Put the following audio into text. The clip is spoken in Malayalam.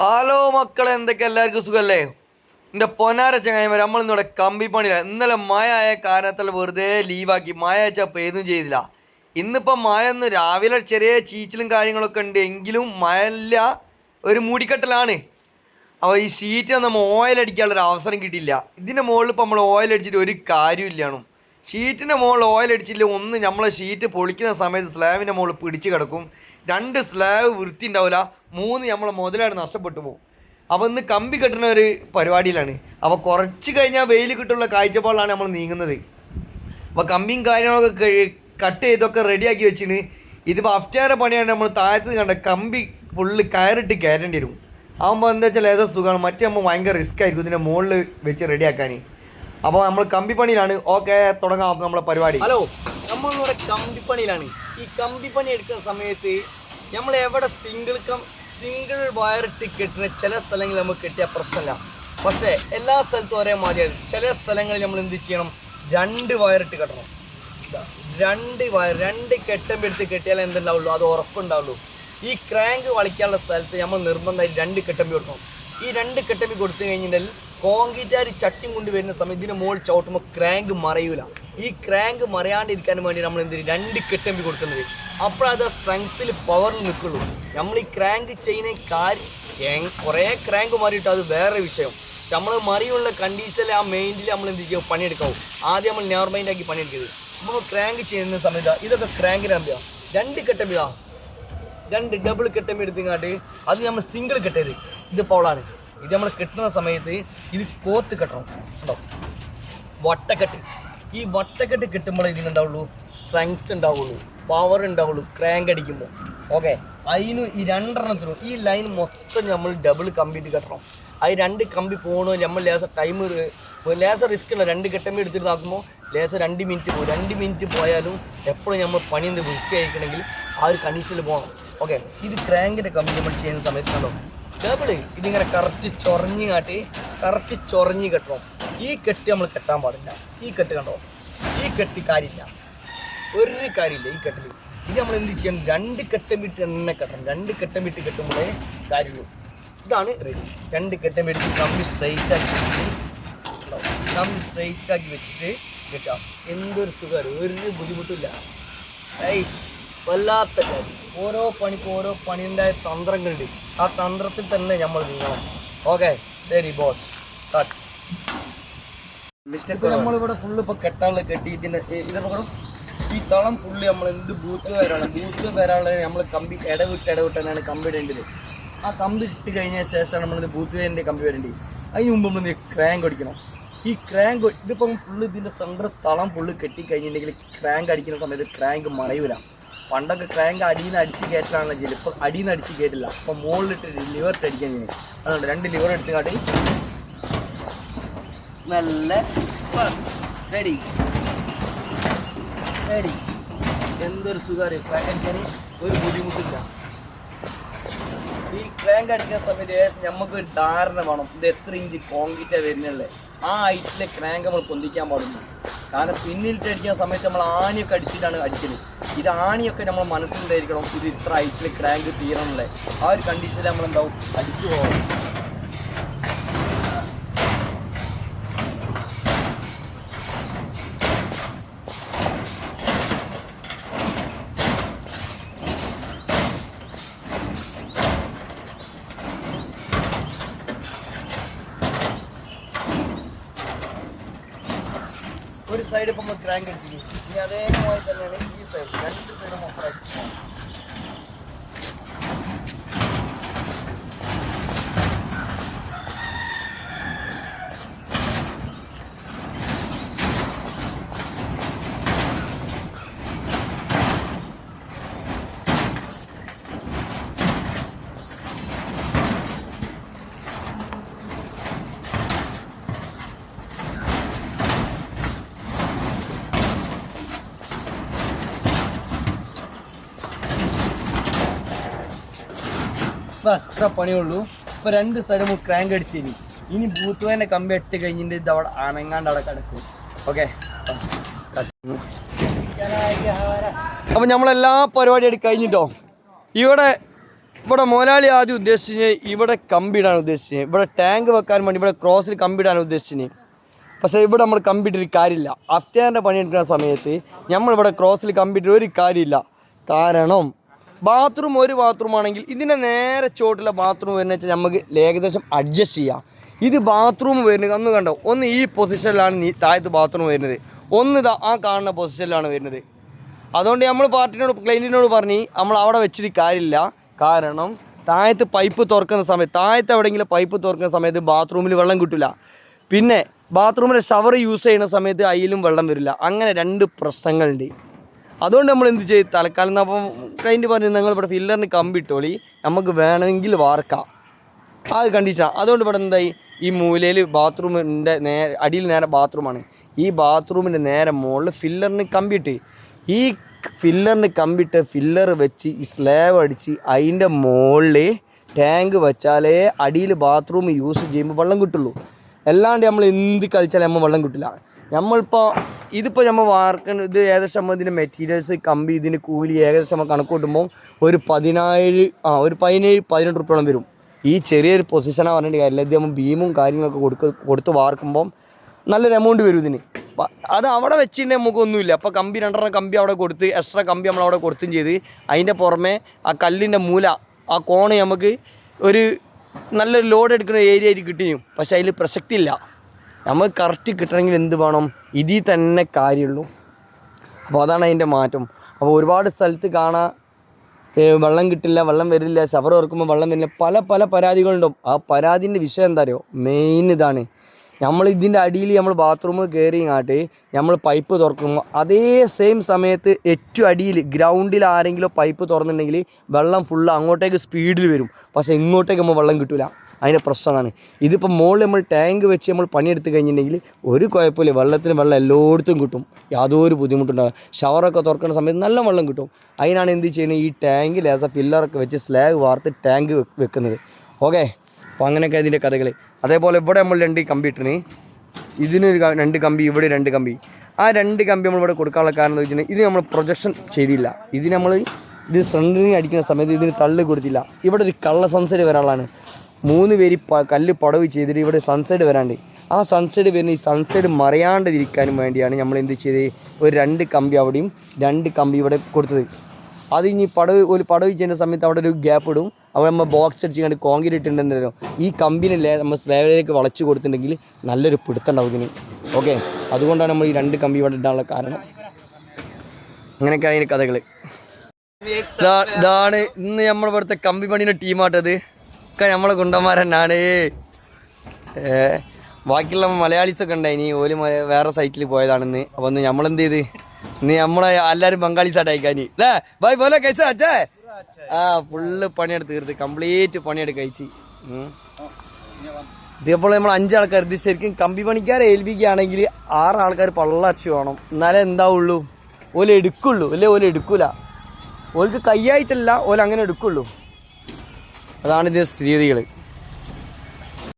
ഹലോ മക്കളെ എന്തൊക്കെ? എല്ലാവർക്കും സുഖമല്ലേ എന്റെ പൊന്നാര ചങ്ങായിമാർ നമ്മളിന്നിവിടെ കമ്പിപ്പണിയിലാണ് ഇന്നലെ മഴ ആയ കാരണത്താൽ വെറുതെ ലീവാക്കി. മഴ അയച്ചാൽ പെയ്തും ചെയ്തില്ല. ഇന്നിപ്പോൾ മഴ ഒന്ന് രാവിലെ ചെറിയ ചീച്ചിലും കാര്യങ്ങളൊക്കെ ഉണ്ട്. എങ്കിലും മഴയില്ല ഒരു മൂടിക്കെട്ടലാണ്. അപ്പോൾ ഈ ഷീറ്റ് നമ്മൾ ഒരു അവസരം കിട്ടിയില്ല. ഇതിന്റെ മുകളിൽ ഇപ്പോൾ നമ്മൾ ഓയിൽ അടിച്ചിട്ട് ഒരു കാര്യമില്ലാണ് ഷീറ്റിന്റെ മുകളിൽ ഓയിൽ അടിച്ചില്ല ഒന്ന് നമ്മളെ ഷീറ്റ് പൊളിക്കുന്ന സമയത്ത് സ്ലാബിന്റെ മുകളിൽ പിടിച്ച് കിടക്കും. രണ്ട് സ്ലാബ് വൃത്തി ഉണ്ടാവില്ല മൂന്ന് നമ്മളെ മുതലാണ് നഷ്ടപ്പെട്ടു പോകും അപ്പോൾ ഇന്ന് കമ്പി കെട്ടുന്ന ഒരു പരിപാടിയിലാണ്. അപ്പോൾ കുറച്ച് കഴിഞ്ഞാൽ വെയിൽ കിട്ടുള്ള കാഴ്ചപ്പാടിലാണ് നമ്മൾ നീങ്ങുന്നത്. അപ്പോൾ കമ്പിയും കാര്യങ്ങളൊക്കെ കട്ട് ചെയ്തൊക്കെ റെഡിയാക്കി വെച്ചിന്. ഇതിപ്പോൾ അഫ്റ്റാര പണിയാണ് നമ്മൾ താഴത്ത് കണ്ട കമ്പി ഫുള്ള് കയറിട്ട് കയറേണ്ടി വരും. ആകുമ്പോൾ എന്താ വെച്ചാൽ ഏതാ സുഖമാണ്. മറ്റേ നമ്മൾ ഭയങ്കര റിസ്ക് ആയിരിക്കും ഇതിന്റെ മുകളിൽ വെച്ച് റെഡിയാക്കാൻ അപ്പോൾ നമ്മൾ കമ്പിപ്പണിയിലാണ് ഓക്കെ തുടങ്ങാം നമ്മളെ പരിപാടി. ഹലോ നമ്മൾ നമ്മളിവിടെ കമ്പിപ്പണിയിലാണ് ഈ കമ്പിപ്പണി എടുക്കുന്ന സമയത്ത് നമ്മൾ എവിടെ സിംഗിൾ കം സിംഗിൾ വയർ ടിക്കറ്റിന് ചില സ്ഥലങ്ങളിൽ നമുക്ക് കിട്ടിയ പ്രശ്നമില്ല. പക്ഷേ എല്ലാ സ്ഥലത്തും ഒരേ മാതിരിയാണ് ചില സ്ഥലങ്ങളിൽ നമ്മൾ എന്ത് ചെയ്യണം? രണ്ട് വയർ ഇട്ട് കെട്ടണം. രണ്ട് വയർ രണ്ട് കെട്ടമ്പ് എടുത്ത് കെട്ടിയാലേ എന്തുണ്ടാവുള്ളൂ? അത് ഉറപ്പുണ്ടാവുള്ളൂ. ഈ ക്രാങ്ക് വളിക്കാനുള്ള സ്ഥലത്ത് നമ്മൾ നിർബന്ധമായി രണ്ട് കെട്ടമ്പി കൊടുക്കണം. ഈ രണ്ട് കെട്ടമ്പി കൊടുത്തു കഴിഞ്ഞിട്ടുണ്ടെങ്കിൽ കോൺക്രീറ്റാരി ചട്ടി കൊണ്ട് വരുന്ന സമയത്ത് ഇതിന് മുകളിൽ ചവിട്ടുമ്പോൾ ക്രാങ്ക് മറയൂല. ഈ ക്രാങ്ക് മറയാണ്ടിരിക്കാൻ വേണ്ടി നമ്മൾ എന്ത് രണ്ട് കെട്ടമ്പി കൊടുക്കുന്നത്. അപ്പോഴത് ആ സ്ട്രെങ്ത്തിൽ പവറിൽ നിൽക്കുള്ളൂ നമ്മൾ ഈ ക്രാങ്ക് ചെയ്യുന്ന കാര്യം കുറേ ക്രാങ്ക് മാറിയിട്ട് അത് വേറെ വിഷയം. നമ്മൾ മറിയുള്ള കണ്ടീഷനിൽ ആ മെയിനിൽ നമ്മൾ എന്ത് ചെയ്യും? പണിയെടുക്കാവും. ആദ്യം നമ്മൾ നെവർ മൈൻഡാക്കി പണിയെടുക്കരുത്. നമ്മൾ ക്രാങ്ക് ചെയ്യുന്ന സമയത്ത് ഇതൊക്കെ ക്രാങ്കിന് അമ്പിയാ രണ്ട് കെട്ടമ്പിയാ രണ്ട് ഡബിൾ കെട്ടം എടുത്തിങ്ങാട്ട് അത് നമ്മൾ സിംഗിൾ കെട്ടരുത് ഇത് പൗളാണ് ഇത് നമ്മൾ കെട്ടുന്ന സമയത്ത് ഇത് കോത്ത് കെട്ടണം. ഉണ്ടോ വട്ടക്കെട്ട്. ഈ വട്ടക്കെട്ട് കിട്ടുമ്പോൾ ഇതിനുണ്ടാവുള്ളൂ സ്ട്രെങ്ത് ഉണ്ടാവുള്ളൂ. പവർ ഉണ്ടാവുള്ളൂ. ക്രാങ്ക് അടിക്കുമ്പോൾ ഓക്കെ അതിന് ഈ രണ്ടെണ്ണത്തിനും ഈ ലൈൻ മൊത്തം നമ്മൾ ഡബിൾ കമ്പിട്ട് കെട്ടണം. അത് രണ്ട് കമ്പി പോകണോ നമ്മൾ ലേസർ ടൈം ലേസർ റിസ്ക് ഉള്ള രണ്ട് കെട്ടമ്പി എടുത്തിട്ട് നോക്കുമ്പോൾ ലേസർ രണ്ട് മിനിറ്റ് പോകും രണ്ട് മിനിറ്റ് പോയാലും എപ്പോഴും നമ്മൾ പണി എന്ത് വൃത്തിയായിരിക്കണമെങ്കിൽ ആ ഒരു കണ്ടീഷനിൽ പോകണം. ഓക്കെ ഇത് ക്രാങ്കിന്റെ കമ്പി നമ്മൾ ചെയ്യുന്ന സമയത്താണോ ഡബിൾ ഇതിങ്ങനെ കറക്റ്റ് ചൊറഞ്ഞ് കാട്ടി കറക്റ്റ് ചൊറഞ്ഞ് കെട്ടണം. ഈ കെട്ട് നമ്മൾ കെട്ടാൻ പാടില്ല. ഈ കെട്ട് കണ്ടോ? ഈ കെട്ട് കാര്യമില്ല. ഒരു കാര്യമില്ല ഈ കെട്ടിൽ ഇത് നമ്മൾ എന്ത് ചെയ്യണം? രണ്ട് കെട്ടം വിട്ട് എണ്ണ കെട്ടണം. രണ്ട് കെട്ടം വിട്ട് കെട്ടുമ്പോഴേ കാര്യമുള്ളൂ. ഇതാണ് റെഡി. രണ്ട് കെട്ടം വിട്ട് കമ്പി സ്ട്രൈറ്റ് ആക്കി വെച്ചിട്ട്? കമ്പി സ്ട്രൈറ്റ് ആക്കി വെച്ചിട്ട് കെട്ടാം. എന്തൊരു സുഖം ഒരു ബുദ്ധിമുട്ടില്ല ഐഷ് വല്ലാത്ത കാര്യം. ഓരോ പണിക്കും ഓരോ പണിയുണ്ടായ തന്ത്രങ്ങളുണ്ട്. ആ തന്ത്രത്തിൽ തന്നെ നമ്മൾ നീങ്ങണം. ഓക്കെ ശരി ബോസ് കട്ട് നമ്മളിവിടെ ഫുള്ള് ഇപ്പൊ കെട്ടാനുള്ള കെട്ടി ഇതിന്റെ ഇതൊക്കെ ഈ തളം ഫുള്ള് നമ്മൾ എന്ത് ബൂത്ത് വരാണ് ബൂത്ത് വരാനുള്ള നമ്മൾ കമ്പി ഇടവിട്ട് ഇടവിട്ട് തന്നെയാണ് കമ്പി ഇടേണ്ടത്. ആ കമ്പി ഇട്ട് കഴിഞ്ഞ ശേഷമാണ് നമ്മൾ ബൂത്ത് വേന്റെ കമ്പി വരേണ്ടത് അതിന് മുമ്പ് നമ്മൾ ക്രാങ്ക് അടിക്കണം ഈ ക്രാങ്ക് ഇതിപ്പം ഫുള്ള് ഇതിന്റെ സെന്റർ തളം ഫുള്ള് കെട്ടിക്കഴിഞ്ഞിട്ടുണ്ടെങ്കിൽ ക്രാങ്ക് അടിക്കുന്ന സമയത്ത് ക്രാങ്ക് മറയൂല പണ്ടൊക്കെ ക്രാങ്ക് അടിയിൽ നിന്ന് അടിച്ച് കയറ്റാണല്ലോ ചെയ്യൽ ഇപ്പം അടിയിൽ നിന്ന് അടിച്ച് കയറ്റില്ല അപ്പം മുകളിലിട്ട് ലിവർ ഇട്ട് അടിക്കാൻ ചെയ്യും. അതുകൊണ്ട് രണ്ട് ലിവർ എടുത്ത് കാട്ടി. നല്ല റെഡി റെഡി എന്തൊരു സുഖം ക്രാങ്കടിക്കാൻ ഒരു ബുദ്ധിമുട്ടില്ല. ഈ ക്രാങ്ക് അടിക്കുന്ന സമയത്ത് ഏകദേശം നമുക്ക് ഒരു ധാരണ വേണം. ഇത് എത്ര ഇഞ്ച് കോൺക്രീറ്റാണ് വരുന്നുള്ളത് ആ ഹൈറ്റിലെ ക്രാങ്ക് നമ്മൾ പൊന്തിക്കാൻ പാടുന്നു കാരണം പിന്നിലിട്ട് അടിക്കുന്ന സമയത്ത് നമ്മൾ ആണിയൊക്കെ അടിച്ചിട്ടാണ് അടിക്കൽ. ഇത് ആണിയൊക്കെ നമ്മൾ മനസ്സിലുണ്ടായിരിക്കണം. ഇത് ഇത്ര ഹൈറ്റിൽ ക്രാങ്ക് തീരണമല്ലേ ആ ഒരു കണ്ടീഷനിൽ നമ്മൾ എന്താവും അടിച്ചു പോകണം. ഒരു സൈഡ് ഇപ്പം ക്രാങ്ക് അടിച്ചിട്ട് ഇനി അതേപോലെ തന്നെയാണ് ഈ സൈഡ് രണ്ട് സൈഡും അടിച്ചു ഇപ്പൊ അത്ര പണിയുള്ളൂ. ഇപ്പൊ രണ്ട് സ്ഥലം ക്രാങ്ക് അടിച്ചിനി. ഇനി ബൂത്ത് വേന്റെ കമ്പി ഇട്ട് കഴിഞ്ഞിട്ട് ഇത് അവിടെ അനങ്ങാണ്ട് അവിടെ കിടക്കും. ഓക്കെ അപ്പൊ നമ്മളെല്ലാ എടുക്ക കഴിഞ്ഞിട്ടോ? ഇവിടെ ഇവിടെ മോലാളി ആദ്യം ഉദ്ദേശിച്ചത് ഇവിടെ കമ്പിടാൻ ഉദ്ദേശിച്ചത്. ഇവിടെ ടാങ്ക് വെക്കാൻ വേണ്ടി ഇവിടെ ക്രോസിൽ കമ്പിടാൻ ഉദ്ദേശിച്ചത്. പക്ഷേ ഇവിടെ നമ്മൾ കമ്പിട്ടൊരു കാര്യമില്ല. അഫ്റ്റാറിന്റെ പണിയെടുക്കുന്ന സമയത്ത് നമ്മളിവിടെ ക്രോസിൽ കമ്പിട്ടൊരു കാര്യമില്ല. കാരണം ബാത്റൂം ഒരു ബാത്റൂം ആണെങ്കിൽ ഇതിന്റെ നേരെ ചോട്ടിലെ ബാത്റൂം വരുന്ന വെച്ചാൽ നമുക്ക് ഏകദേശം അഡ്ജസ്റ്റ് ചെയ്യാം. ഇത് ബാത്റൂം വരുന്നത് അന്ന് കണ്ടോ? ഒന്ന് ഈ പൊസിഷനിലാണ് നീ താഴത്ത് ബാത്റൂം വരുന്നത്. ഒന്ന് ആ കാണുന്ന പൊസിഷനിലാണ് വരുന്നത്. അതുകൊണ്ട് നമ്മൾ പാർട്ടിനോട് ക്ലൈന്റിനോട് പറഞ്ഞ് നമ്മൾ അവിടെ വെച്ചിട്ട് കാര്യമില്ല. കാരണം താഴത്ത് പൈപ്പ് തുറക്കുന്ന സമയത്ത് താഴത്ത് എവിടെയെങ്കിലും പൈപ്പ് തുറക്കുന്ന സമയത്ത് ബാത്റൂമിൽ വെള്ളം കിട്ടില്ല പിന്നെ ബാത്റൂമിലെ ഷവർ യൂസ് ചെയ്യുന്ന സമയത്ത് അതിലും വെള്ളം വരില്ല. അങ്ങനെ രണ്ട് പ്രശ്നങ്ങളുണ്ട്. അതുകൊണ്ട് നമ്മൾ എന്ത് ചെയ്യും? തൽക്കാലം അപ്പം ക്ലൈന്റ് പറഞ്ഞു നിങ്ങൾ ഇവിടെ ഫില്ലറിന് കമ്പിട്ടോളി നമുക്ക് വേണമെങ്കിൽ വാർക്കാം. ആ കണ്ടീഷനാണ് അതുകൊണ്ട് ഇവിടെ എന്തായി? ഈ മൂലയിൽ ബാത്റൂമിന്റെ നേരെ അടിയിൽ നേരെ ബാത്റൂമാണ്. ഈ ബാത്റൂമിന്റെ നേരെ മുകളിൽ ഫില്ലറിന് കമ്പിട്ട് ഈ ഫില്ലറിന് കമ്പിട്ട് ഫില്ലർ വെച്ച് ഈ സ്ലാബ് അടിച്ച് അതിന്റെ മുകളിൽ ടാങ്ക് വെച്ചാലേ അടിയിൽ ബാത്റൂം യൂസ് ചെയ്യുമ്പോൾ വെള്ളം കിട്ടുള്ളൂ. അല്ലാണ്ട് നമ്മൾ എന്ത് കളിച്ചാലും നമ്മൾ വെള്ളം കിട്ടില്ല. നമ്മളിപ്പോൾ ഇതിപ്പോൾ നമ്മൾ വാർക്കുന്ന ഇത് ഏകദേശം ഇതിന്റെ മെറ്റീരിയൽസ് കമ്പി ഇതിന് കൂലി ഏകദേശം നമ്മൾ കണക്ക് കൂട്ടുമ്പോൾ ഒരു പതിനായിരം ആ ഒരു പതിനേഴ് പതിനെട്ട് റുപ്യോളം വരും. ഈ ചെറിയൊരു പൊസിഷനാണ് പറഞ്ഞിട്ട് കാര്യമില്ല. ഇത് നമ്മൾ ബീമും കാര്യങ്ങളൊക്കെ കൊടുക്ക കൊടുത്ത് വാർക്കുമ്പം നല്ലൊരു എമൗണ്ട് വരും ഇതിന്. അത് അവിടെ വെച്ചിട്ടുണ്ടെങ്കിൽ നമുക്കൊന്നുമില്ല. അപ്പോൾ കമ്പി രണ്ടെണ്ണം കമ്പി അവിടെ കൊടുത്ത് എക്സ്ട്രാ കമ്പി നമ്മൾ അവിടെ കൊടുത്തും ചെയ്ത് അതിന്റെ പുറമെ ആ കല്ലിന്റെ മൂല ആ കോണ് നമുക്ക് ഒരു നല്ലൊരു ലോഡ് എടുക്കുന്ന ഏരിയ ആയിട്ട് കിട്ടിയും. പക്ഷേ അതിൽ പ്രസക്തി ഇല്ല. നമുക്ക് കറക്റ്റ് കിട്ടണമെങ്കിൽ എന്ത് വേണം? ഇതിൽ തന്നെ കാര്യമുള്ളൂ. അപ്പോൾ അതാണ് അതിന്റെ മാറ്റം. അപ്പോൾ ഒരുപാട് സ്ഥലത്ത് കാണാൻ വെള്ളം കിട്ടില്ല വെള്ളം വരില്ല ഷവർ ഓർക്കുമ്പോൾ വെള്ളം വരില്ല പല പല പരാതികളുണ്ടാവും. ആ പരാതിന്റെ വിഷയം എന്താ അറിയോ? മെയിൻ ഇതാണ്. നമ്മൾ ഇതിന്റെ അടിയിൽ നമ്മൾ ബാത്റൂമിൽ കയറി ഇങ്ങാട്ട് നമ്മൾ പൈപ്പ് തുറക്കുമ്പോൾ അതേ സെയിം സമയത്ത് ഏറ്റവും അടിയിൽ ഗ്രൗണ്ടിൽ ആരെങ്കിലും പൈപ്പ് തുറന്നിട്ടുണ്ടെങ്കിൽ വെള്ളം ഫുള്ള് അങ്ങോട്ടേക്ക് സ്പീഡിൽ വരും. പക്ഷേ ഇങ്ങോട്ടേക്ക് നമ്മൾ വെള്ളം കിട്ടില്ല അതിന്റെ പ്രശ്നമാണ്. ഇതിപ്പോൾ മുകളിൽ നമ്മൾ ടാങ്ക് വെച്ച് നമ്മൾ പണിയെടുത്ത് കഴിഞ്ഞിട്ടുണ്ടെങ്കിൽ ഒരു കുഴപ്പമില്ല. വെള്ളത്തിന് വെള്ളം എല്ലായിടത്തും കിട്ടും. യാതൊരു ബുദ്ധിമുട്ടുണ്ടാകും ഷവറൊക്കെ തുറക്കുന്ന സമയത്ത് നല്ല വെള്ളം കിട്ടും. അതിനാണ് എന്ത് ചെയ്യുന്നത്? ഈ ടാങ്കിൽ ആസ് എ ഫില്ലറൊക്കെ വെച്ച് സ്ലാഗ് വാർത്ത് ടാങ്ക് വെക്കുന്നത്. ഓക്കെ അപ്പോൾ അങ്ങനെയൊക്കെ ഇതിന്റെ കഥകൾ അതേപോലെ ഇവിടെ നമ്മൾ രണ്ട് കമ്പി ഇട്ടിന് ഇതിനൊരു രണ്ട് കമ്പി ഇവിടെ രണ്ട് കമ്പി. ആ രണ്ട് കമ്പി നമ്മൾ ഇവിടെ കൊടുക്കാനുള്ള കാരണം എന്ന് വെച്ചിട്ടുണ്ടെങ്കിൽ ഇത് നമ്മൾ പ്രൊജക്ഷൻ ചെയ്തില്ല. ഇത് നമ്മൾ ഇത് സെന്ററിന് അടിക്കുന്ന സമയത്ത് ഇതിന് തള്ളി കൊടുത്തില്ല. ഇവിടെ ഒരു കള്ള സൺസെറ്റ് വരാനുള്ളതാണ് മൂന്ന് പേര് കല്ല് പടവ് ചെയ്തിട്ട് ഇവിടെ സൺസെറ്റ് വരാണ്ട്. ആ സൺസെറ്റ് വരുന്ന ഈ സൺസെറ്റ് മറയാണ്ടിരിക്കാനും വേണ്ടിയാണ് നമ്മൾ എന്ത് ചെയ്തത്? ഒരു രണ്ട് കമ്പി അവിടെയും രണ്ട് കമ്പി ഇവിടെ കൊടുത്തത്. അത് ഇനി പടവ് ഒരു പടവ് ചെയ്യുന്ന സമയത്ത് അവിടെ ഒരു ഗ്യാപ്പ് ഇടും. അവിടെ നമ്മൾ ബോക്സ് അടിച്ച് കണ്ട് കോൺക്രീറ്റ് ഇട്ടിട്ടുണ്ടല്ലോ ഈ കമ്പിനല്ലേ നമ്മൾ സ്ലാബിലേക്ക് വളച്ച് കൊടുത്തിട്ടുണ്ടെങ്കിൽ നല്ലൊരു പിടുത്തുണ്ടാവും ഇതിന്. ഓക്കെ അതുകൊണ്ടാണ് നമ്മൾ ഈ രണ്ട് കമ്പി ഇവിടെ ഇടാനുള്ള കാരണം. അങ്ങനെയൊക്കെ അതിന്റെ കഥകൾ ഇതാണ് ഇന്ന് നമ്മൾ ഇവിടുത്തെ കമ്പി പണിയുടെ ടീമാട്ടത് ഒക്കെ നമ്മളെ ഗുണ്ടന്മാരെന്നാണ്. ബാക്കിയുള്ള മലയാളീസൊക്കെ ഉണ്ടായി ഇനി? ഓൽ വേറെ സൈറ്റിൽ പോയതാണെന്ന് അപ്പോൾ ഒന്ന് നമ്മളെന്ത് ചെയ്ത്? ഇന്ന് നമ്മളെ എല്ലാരും ബംഗാളി അയക്കാനി. അല്ലേ ബൈ പോലെ കഴിച്ച അച്ഛേ? ആ ഫുള്ള് പണിയെടുത്ത് തീർത്ത് കംപ്ലീറ്റ് പണിയെടുത്ത് കഴിച്ച്. ഇതേപോലെ നമ്മൾ അഞ്ചാൾക്കാർ ഇത് ശരിക്കും കമ്പി പണിക്കാരെ ഏൽപ്പിക്കുകയാണെങ്കിൽ ആറ് ആൾക്കാർ പള്ളർച്ച വേണം. എന്നാലേ എന്താവുള്ളൂ? ഓല എടുക്കുള്ളൂ. അല്ലേ? ഓല എടുക്കൂല. ഓൽക്ക് കയ്യായിട്ടല്ല ഓല അങ്ങനെ എടുക്കുള്ളൂ. അതാണ് ഇതിന്റെ സ്ഥിതികൾ